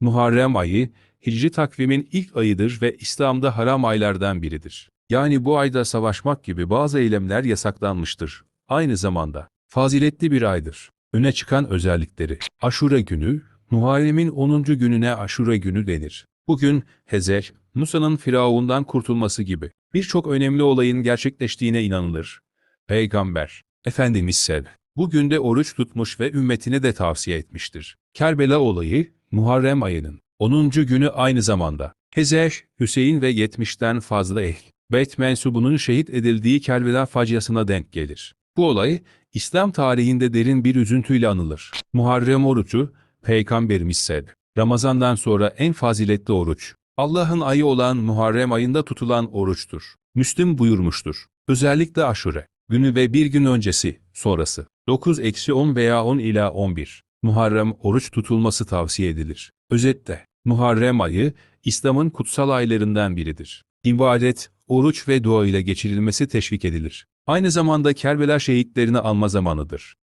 Muharrem ayı, Hicri takvimin ilk ayıdır ve İslam'da haram aylardan biridir. Yani bu ayda savaşmak gibi bazı eylemler yasaklanmıştır. Aynı zamanda faziletli bir aydır. Öne çıkan özellikleri. Aşure günü, Muharrem'in 10. gününe Aşure günü denir. Bugün Hezer, Musa'nın Firavundan kurtulması gibi birçok önemli olayın gerçekleştiğine inanılır. Peygamber, Efendimiz sev, bugün de oruç tutmuş ve ümmetine de tavsiye etmiştir. Kerbela olayı, Muharrem ayının 10. günü aynı zamanda. Hezer, Hüseyin ve 70'ten fazla ehl. Beyt mensubunun şehit edildiği Kerbela faciasına denk gelir. Bu olay, İslam tarihinde derin bir üzüntüyle anılır. Muharrem orucu, Peygamberimiz said, Ramazandan sonra en faziletli oruç. Allah'ın ayı olan Muharrem ayında tutulan oruçtur. Müslim buyurmuştur. Özellikle aşure, günü ve bir gün öncesi, sonrası. 9-10 veya 10 ila 11. Muharrem oruç tutulması tavsiye edilir. Özetle, Muharrem ayı, İslam'ın kutsal aylarından biridir. İbadet, oruç ve dua ile geçirilmesi teşvik edilir. Aynı zamanda Kerbela şehitlerini alma zamanıdır.